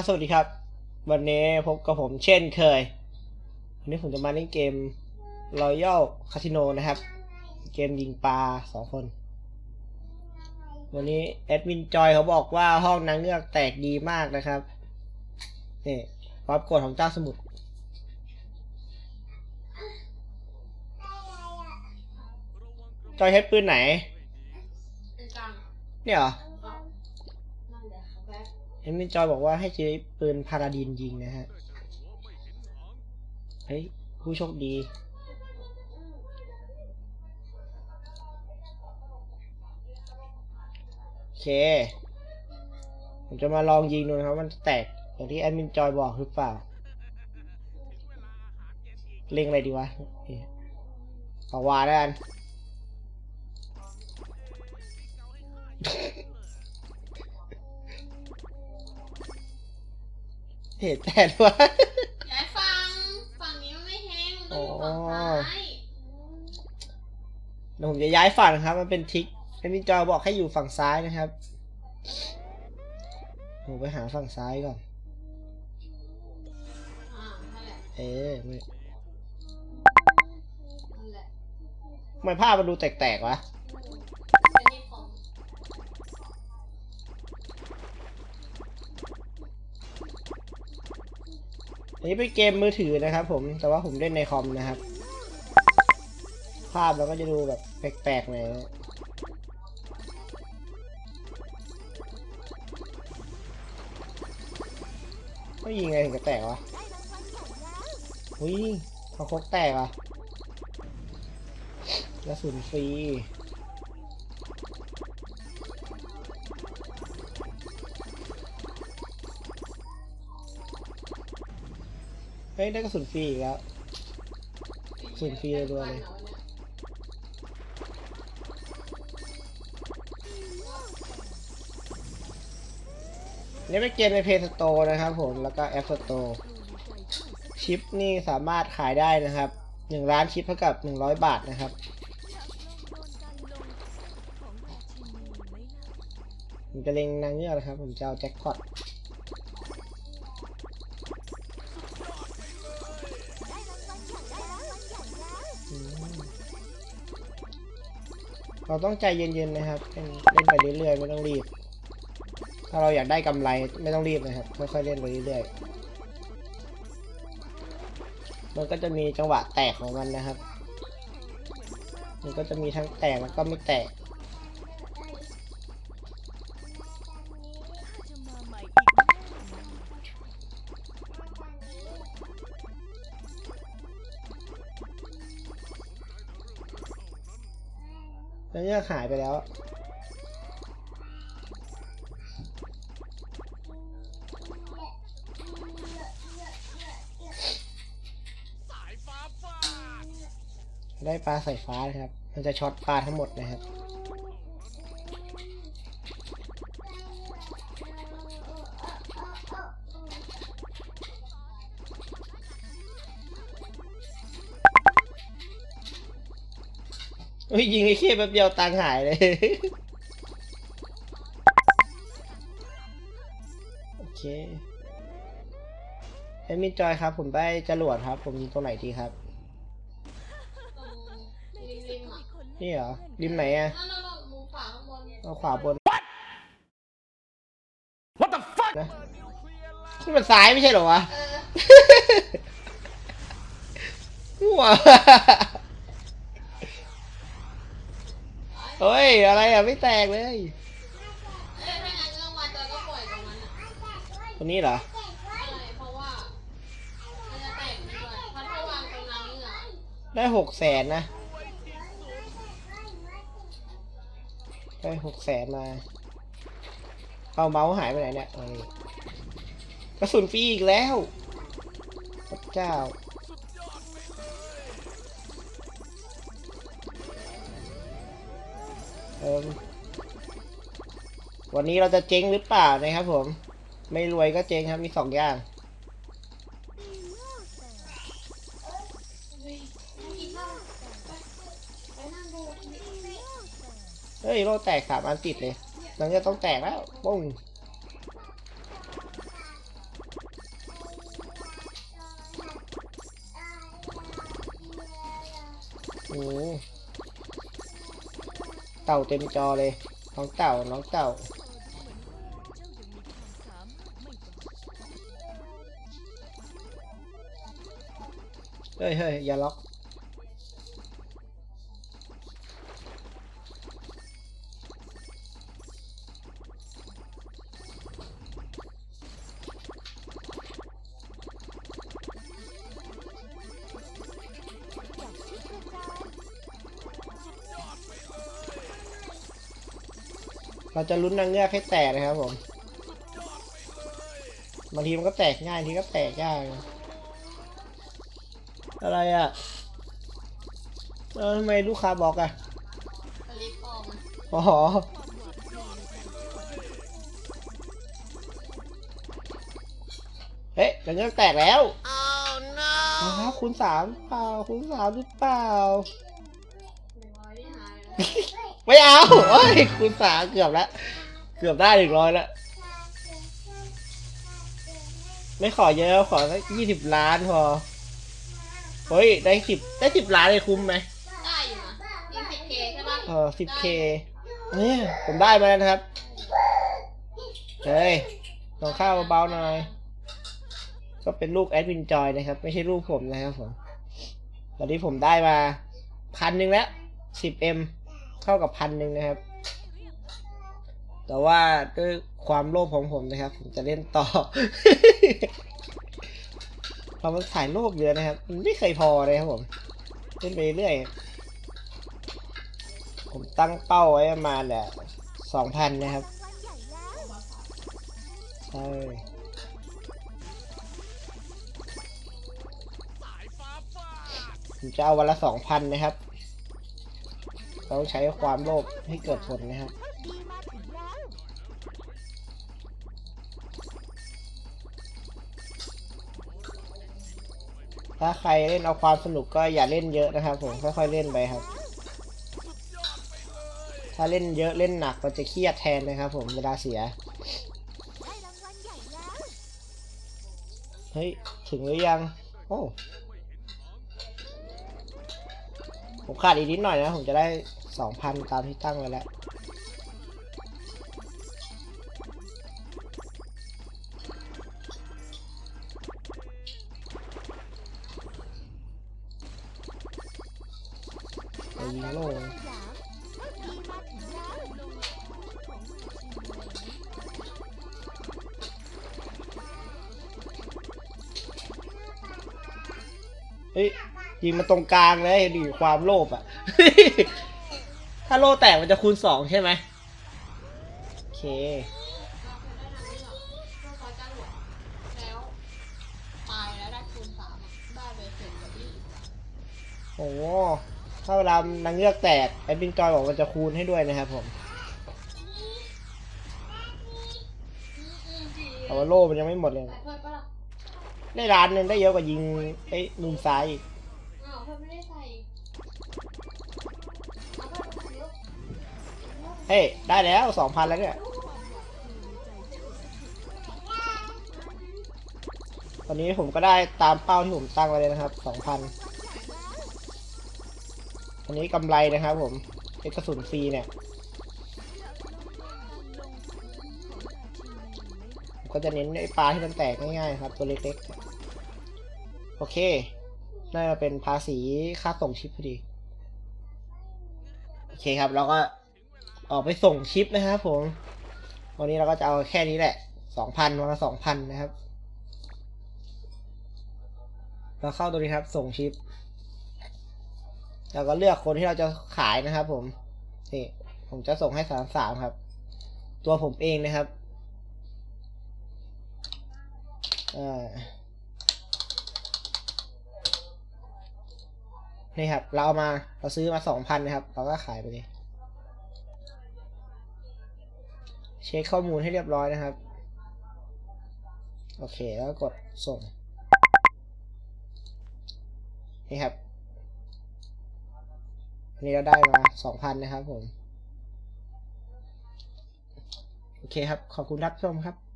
ก็สวัสดีครับ วันนี้พบกับผมเช่นเคย วันนี้ผมจะมาเล่นเกม Royal Casino นะครับ เกมยิงปลาสองคน วันนี้แอดมินจอยเขาบอกว่าห้องนางเงือกแตกดีมากนะครับนี่ความโกรธของเจ้าสมุทรจอยเฮ็ดปืนไหนเป็นกลางเนี่ยเหรอ อ็มมินจอยบอกว่าให้ใช้ปืนพาราดินยิงนะฮะ เฮ้ย ผู้โชคดี โอเค ผมจะมาลองยิงดูนะครับมันแตก อย่างที่แอดมินจอยบอกหรือเปล่า เล็งอะไรดีวะเอาวาแล้วกัน เหตุแต่ว่า ย้ายฝั่งฝั่งนี้มันไม่แห้งมันต้องอยู่ฝั่งซ้ายเดี๋ยวผมจะย้ายฝั่งนะครับ มันเป็นทริกแอดมินจอยบอกให้อยู่ฝั่งซ้ายนะครับผมไปหาฝั่งซ้ายก่อน อ่านั่นแหละเออไม่นั่นแหละ ทำไมภาพมันดูแตกๆวะ อันนี้เป็นเกมมือถือนะครับ ผม แต่ว่าผมเล่นในคอมนะครับ ภาพเราก็จะดูแบบแปลกๆหน่อยก็ยิงไงถึงจะแตกวะอุ้ยเขาคกแตกอะกระสุนฟรี ฮ้ยได้กระสุนฟรีอีกแล้วกระสุดฟรีรัวๆเลยนี่เป็นเกมใน Play Store นะครับผม แล้วก็ App Store ชิปนี่สามารถขายได้นะครับหนึ่งล้านชิปเท่ากับหนึ่งร้อยบาทนะครับ ผมจะเล็งนางเงือกนะครับ ผมจะเอาแจ็คพอต เราต้องใจเย็นๆนะครับเล่นไปเรื่อยๆไม่ต้องรีบ ถ้าเราอยากได้กำไรไม่ต้องรีบนะครับค่อยๆเล่นไปเรื่อยๆมันก็จะมีจังหวะแตกของมันนะครับ มันก็จะมีทั้งแตกแล้วก็ไม่แตก แล้วเนี่ยหายไปแล้ว ได้ปลาสายฟ้านะครับ มันจะช็อตปลาทั้งหมดนะครับ เฮ้ยยิงไอ้เขี้ยแป๊บเดียวตังค์หายเลย โอเคแอดมินจอยครับ ผมได้จรวดครับ ผมยิงตรงไหนดีครับตรงริมริมๆอะนี่เหรอ ริมไหนอะนั่นนั่นๆมุมขวาข้างบนเอาขวาบน What the fuck นะนี่มันซ้ายไม่ใช่เหรอวะ เออหัว ฮ้ย อะไรอะ ไม่แตกเลย เอ้ยถ้างั้นกลางวันจอยก็ปล่อยตรงนั้นอะตัวนี้เหรอ ใช่เพราะว่ามันจะแตกด้วยเพราะถ้าวางตรงนั้นเนี่ยได้หกแสนนะ ได้หกแสนมา เอาเมาส์หายไปไหนเนี่ยเอ้ยกระสุนฟรีอีกแล้วพระเจ้า มวันนี้เราจะเจ๊งหรือเปล่านะครับผม ไม่รวยก็เจ๊งครับมีสองอย่างเฮ้ยโลแตกสามอันติดเลยหลังจะต้องแตกแล้วปุ้งโอ เต่าเต็มจอเลย น้องเต่า น้องเต่า เฮ้ยเฮ้ยอย่าล็อก เราจะลุ้นนางเงือกให้แตกนะครับผมบางทีมันก็แตกง่ายบางทีก็แตกยากนะอะไรอะเออทำไมลูกค้าบอกอะสลิปออกมาอ๋อเฮ้ยนางเงือกแตกแล้ว oh no ครับคูณสามเปล่าคูณสามหรือเปล่า หนึ่งร้อยนี่หายแล้วไม่เอาเอ้ยคูณสามเกือบแล้ว เกือบได้หนึ่งร้อยแล้ว ไม่ขอเยอะขอสักยี่สิบล้านพอ เฮ้ย ได้สิบได้สิบล้านเลยคุ้มไหม ได้อยู่นะยิงสิบเคใช่ปะเออสิบเคเนี่ยผมได้มาแล้วนะครับ เฮ้ยลองข้าวเบาๆหน่อย ก็เป็นลูกแอดมินจอยนะครับ ไม่ใช่ลูกผมนะครับผมตอนนี้ผมได้มาพันหนึ่งแล้วสิบเอ็ม เท่ากับพันหนึ่งนะครับ แต่ว่าด้วยความโลภของผมนะครับ ผมจะเล่นต่อเรามันสายโลภเยอะนะครับมันไม่เคยพอเลยครับผมเล่นไปเรื่อยผมตั้งเป้าไว้ประมาณเนี่ยสองพันนะครับใช่ผมจะเอาวันละสองพันนะครับ เราใช้ความโลภให้เกิดผลนะครับถ้าใครเล่นเอาความสนุกก็อย่าเล่นเยอะนะครับ ผมค่อยๆเล่นไปครับ ถ้าเล่นเยอะเล่นหนักก็จะเครียดแทนนะครับผมเวลาเสีย เฮ้ย ถึงหรือยัง โอ้ผมขาดอีกนิดหน่อยนะ ผมจะได้ สองพันตามที่ตั้งไว้แล้ว ไปยิงโล่เฮ้ยยิงมาตรงกลางเลยดีความโลภอะ ถ้าโลแตกมันจะคูณสองใช่ไหมโอเคแล้วตายแล้วได้คูณสามได้เลยเสร็จกับที่โอ้โหถ้าเวลานางเงือกแตกแอดมินจอยบอกว่าจะคูณให้ด้วยนะครับผมแต่ว่าโล่มันยังไม่หมดเลย ได้ร้านหนึงได้เยอะกว่ายิงไอ้มุมซ้ายอีก อ้าวเพื่อนไม่ได้ เฮ้ย ได้แล้วสองพันแล้วเนี่ย ตอนนี้ผมก็ได้ตามเป้าที่ผมตั้งไว้เลยนะครับสองพันอันนี้กำไรนะครับผมไอ้กระสุนฟรีเนี่ยก็จะเน้นไอ้ปลาที่มันแตกง่ายๆครับ ตัวเล็กๆ โอเคน่าจะเป็นภาษีค่าส่งชิปพอดี โอเคครับเราก็ ออกไปส่งชิปนะครับผม วันนี้เราก็จะเอาแค่นี้แหละสองพันวันละสองพันนะครับ เราเข้าตัวนี้ครับ ส่งชิป เราก็เลือกคนที่เราจะขายนะครับ ผม นี่ ผมจะส่งให้สามสามครับ ตัวผมเองนะครับนี่ครับ เราเอามา เราซื้อมาสองพันนะครับ เราก็ขายไปเลย เช็คข้อมูลให้เรียบร้อยนะครับ โอเคแล้วกดส่ง นี่ครับอันนี้เราได้มาสองพันนะครับผม โอเคครับ ขอบคุณรับชมครับ